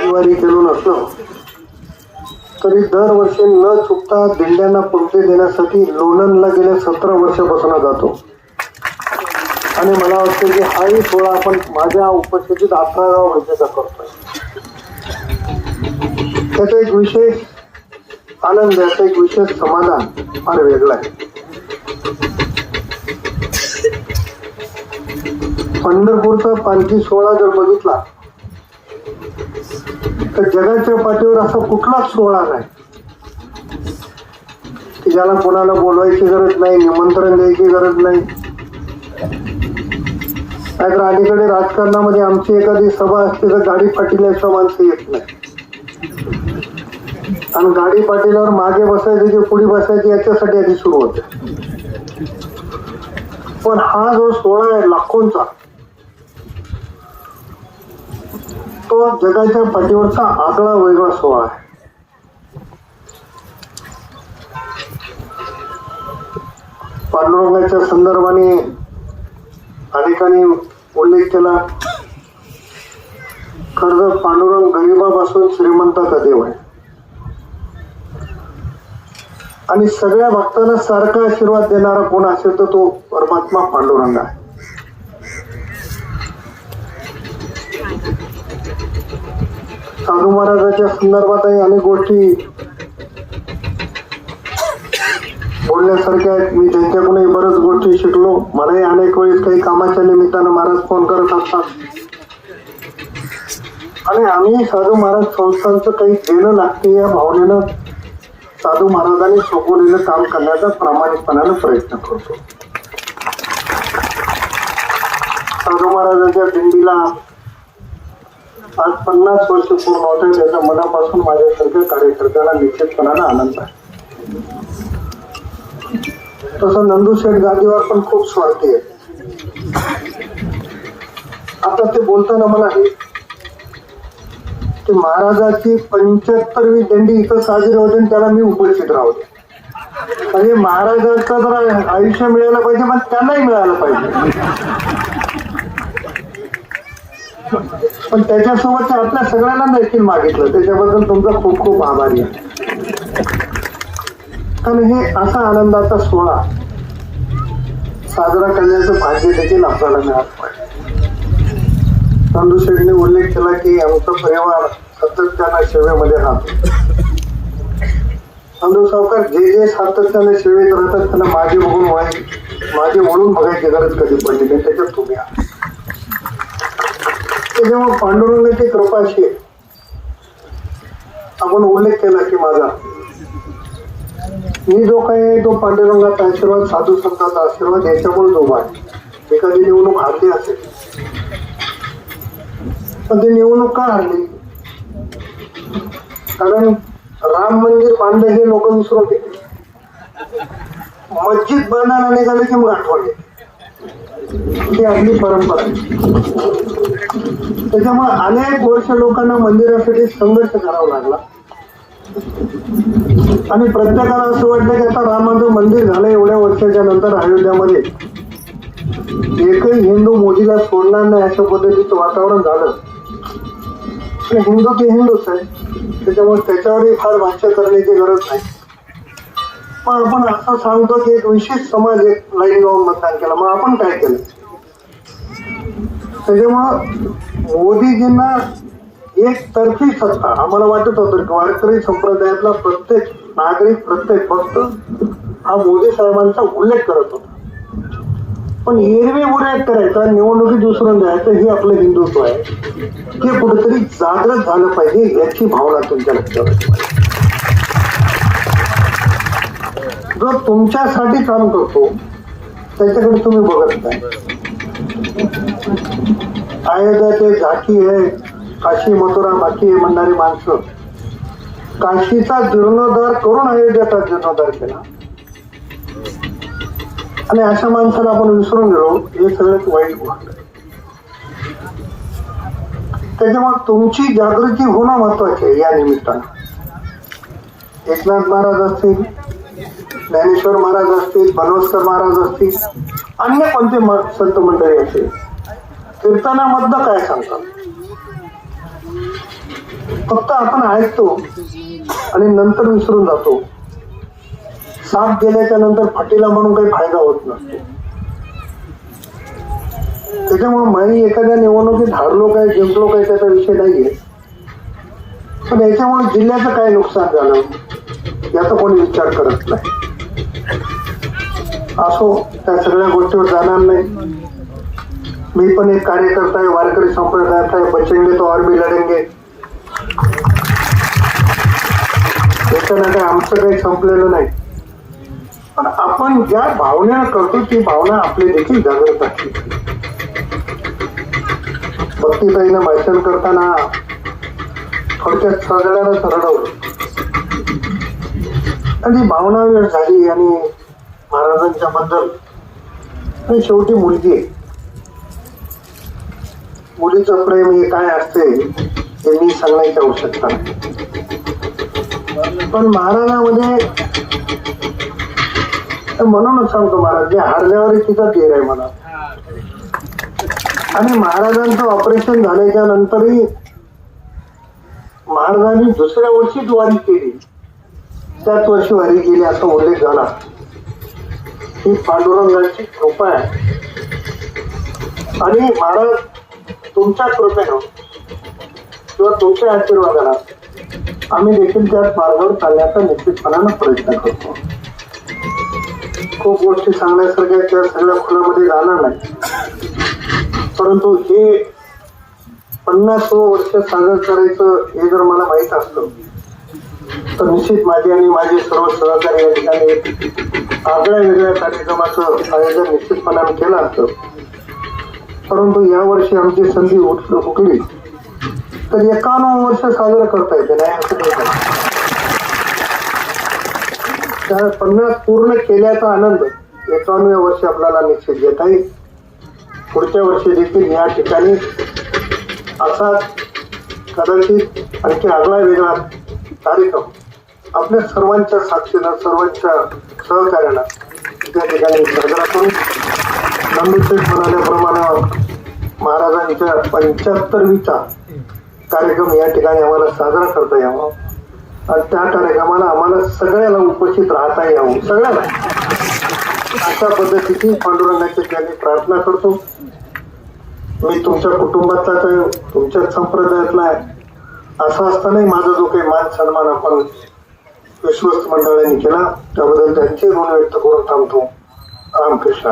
दिवाळी केलो नसलो तरी दरवर्षी न चुकता दिंड्यांना पंक्ती देण्यासाठी लोणनला गेल्या सतरा वर्षापासून जातो. आणि मला वाटतं की हाही सोहळा आपण माझ्या उपस्थितीत अठराव्या वर्षाचा करतोय. त्याचा एक विशेष आनंद याचा एक विशेष समाधान फार वेगळं आहे. पंढरपूरचा पालखी सोहळा जर बघितला तर जगाच्या पाठीवर असा कुठलाच सोहळा नाही. की ज्याला कोणाला बोलवायची गरज नाही निमंत्रण द्यायची गरज नाही. नाहीतर अलीकडे राजकारणामध्ये आमची एखादी सभा असते तर गाडी पाटील्याशिवाय माणसं येत नाही. आणि गाडी पाटील्यावर मागे बसायचे की पुढे बसायची याच्यासाठी आधी सुरू होते. पण हा जो सोहळा आहे लाखोंचा तो जगाच्या पाठीवरचा आगळा वेगळा सोहळा आहे. पांडुरंगाच्या संदर्भाने अनेकांनी उल्लेख केला खरं पांडुरंग गरिबापासून श्रीमंताचा देव आहे? आणि सगळ्या भक्तांना सारखा आशीर्वाद देणारा कोण असेल तर तो परमात्मा पांडुरंग आहे. साधू महाराजाच्या संदर्भातही अनेक गोष्टी बोलण्यासारख्या आहेत. मी त्यांच्याकडूनही बऱ्याच गोष्टी शिकलो. मलाही अनेक वेळेस काही कामाच्या निमित्तानं महाराज फोन करत असतात. आणि आम्ही साधू महाराज संस्थांचं काही देणं लागते या भावनेनं साधू महाराजांनी सोपवलेलं काम करण्याचा प्रामाणिकपणानं प्रयत्न करतो. साधू महाराजांच्या दिंडीला आज पन्नास वर्ष पूर्ण होते त्याच्या मनापासून माझ्यासारख्या कार्यकर्त्याला निश्चितपणानं आनंद आहे. तसं नंदूशेठ गादीवर पण खूप स्वार्थी आहे आता ते बोलताना मला हे की महाराजाची पंच्याहत्तरवी दंडी इथं साजरी होते आणि त्याला मी उपस्थित राहतो. म्हणजे महाराजाचं जर आयुष्य मिळायला पाहिजे पण त्यांनाही मिळायला पाहिजे. पण त्याच्यासोबत आपल्या सगळ्यांना देखील मागितलं. त्याच्याबद्दल तुमचा खूप खूप आभारी आहे. आणि हे असा आनंदाचा सोहळा साजरा करण्याचं भाग्य देखील आपल्याला मिळालं पाहिजे. शेठने उल्लेख केला की आमचा परिवार सातत्यानं सेवेमध्ये राहतो चंदू सावकार जे जे सातत्याने सेवेत राहतात त्यांना माझे बघून वळायची माझे म्हणून बघायची गरज कधी पडली नाही त्याच्यात तुम्ही ते जेव्हा पांडुरंगाची कृपा अशी आहे आपण उल्लेख केला की माझा मी जो काही आहे तो पांडुरंगाचा आशीर्वाद साधू संतांचा आशीर्वाद याच्यामुळे उभा आहे. एखादी निवडणूक हारली असेल पण ती निवडणूक का हरली? कारण राम मंदिर बांधलं हे लोक विसरून गेले मस्जिद बांधायला निघाले की मग आठवले. ही आपली परंपरा आहे. त्याच्यामुळे अनेक वर्ष लोकांना मंदिरासाठी संघर्ष करावा लागला. आणि प्रत्येकाला असं वाटलं की आता रामाचं मंदिर झालं एवढ्या वर्षाच्या नंतर अयोध्यामध्ये. एकही हिंदू मोदीला सोडणार नाही अशा पद्धतीचं वातावरण झालं. पण हिंदू ते हिंदूच आहे. त्याच्यामुळे त्याच्यावरही फार भाष्य करण्याची गरज नाही. पण आपण असं सांगतो की एक विशेष समाज एक लाईन लावून मतदान केलं. मग आपण काय केलं? त्याच्यामुळं मोदीजींना एक तर्फी सत्ता. आम्हाला वाटत होतं की वारकरी संप्रदायातला प्रत्येक नागरिक प्रत्येक भक्त हा मोदी साहेबांचा उल्लेख करत होता. पण एरवी उल्लेख करायचा निवडणुकीत दुसरं जायचं हे आपलं हिंदुत्व आहे. हे कुठेतरी जागृत झालं पाहिजे याची भावना तुमच्या लक्षात जो तुमच्यासाठी काम करतो त्याच्याकडे तुम्ही बघत नाही. अयोध्याचे झाकी आहे काशी मथुरा बाकी आहे म्हणणारी माणसं. काशीचा जीर्णोद्धार करून अयोध्याचा जीर्णोद्धार केला. आणि अशा माणसाला आपण विसरून गेलो हे सगळ्यात वाईट गोष्ट त्याच्यामुळे तुमची जागृती होणं महत्वाची आहे या निमित्तानं. एकनाथ महाराज असतील ज्ञानेश्वर महाराज असतील बनवस्कर महाराज असतील अन्य कोणते संत मंडळी असतील कीर्तनामधलं काय सांगतात? फक्त आपण ऐकतो आणि नंतर विसरून जातो. साप गेल्याच्यानंतर फाटीला म्हणून काही फायदा होत नसतो. त्याच्यामुळे मी एखाद्या निवडणुकीत हारलो काय जिंकलो काय त्याचा विषय नाहीये. पण याच्यामुळे जिल्ह्याचं काय नुकसान झालं? याचा कोणी विचार करत नाही. असो त्या सगळ्या गोष्टीवर जाणार नाही. मी पण एक कार्यकर्ता आहे वारकरी संप्रदायात आहे बचेंगे तो और भी लढेंगे त्याच्यानं काय आमचं काही संपलेलं नाही. पण आपण ज्या भावना करतो ती भावना आपली देखील जागृत असते. भक्तीताईनं भाषण करताना थोडक्यात सगळ्यालाच रडवलं. आणि भावना वेळ झाली आणि महाराजांच्या बद्दल आणि शेवटी मुलगी आहे. मुलीचं प्रेम हे काय असते हे मी सांगण्याची आवश्यकता पण महाराजामध्ये म्हणूनच सांगतो महाराज जे हरल्यावर तिचा धीर आहे मला आणि महाराजांचं ऑपरेशन झाल्याच्या नंतरही महाराजांनी दुसऱ्या वर्षीच वारी केली. त्याच वर्षी वारी केली असा उल्लेख झाला. ही पांडुरंगाची कृपा आहे. आणि महाराज तुमच्या कृपेनं किंवा तुमच्या आशीर्वादाला आम्ही देखील त्या मार्गावर चालण्याचा निश्चितपणानं प्रयत्न करतो. खूप गोष्टी सांगण्यासारख्या त्या सगळ्या खुलामध्ये जाणार नाही. परंतु हे पन्नास वर्ष साजर करायचं हे जर मला माहीत असलं तर निश्चित माझे आणि माझे सर्व सहकारी या ठिकाणी आगळ्या वेगळ्या कार्यक्रमाचं आयोजन निश्चितपणाने केलं असतं. परंतु यावर्षी आमची संधी उठली तर एकावन्न वर्ष साजरं करता येते नाही असं त्या पन्नास पूर्ण केल्याचा आनंद एकावन्नव्या वर्षी आपल्याला निश्चित घेता येईल. पुढच्या वर्षी देखील या ठिकाणी असाच कदाचित आणखी आगळा वेगळा कार्यक्रम आपल्या सर्वांच्या साक्षीनं सर्वांच्या सहकार्यानं त्या ठिकाणी साजरा करू नंदुशेठ म्हणाल्याप्रमाणे महाराजांच्या पंच्याहत्तरवीचा कार्यक्रम या ठिकाणी आम्हाला साजरा करता यावा. आणि त्या कार्यक्रमाला आम्हाला सगळ्याला उपस्थित राहता यावं सगळ्याला. अशा पद्धतीची पांडुरंगाच्या त्यांनी प्रार्थना करतो मी तुमच्या कुटुंबातलाच आहे तुमच्या संप्रदायातला आहे. असं असतानाही माझा जो काही मान सन्मान आपण विश्वस्त मंडळाने केला त्याबद्दल त्यांचे ऋण व्यक्त करून थांबतो. रामकृष्ण.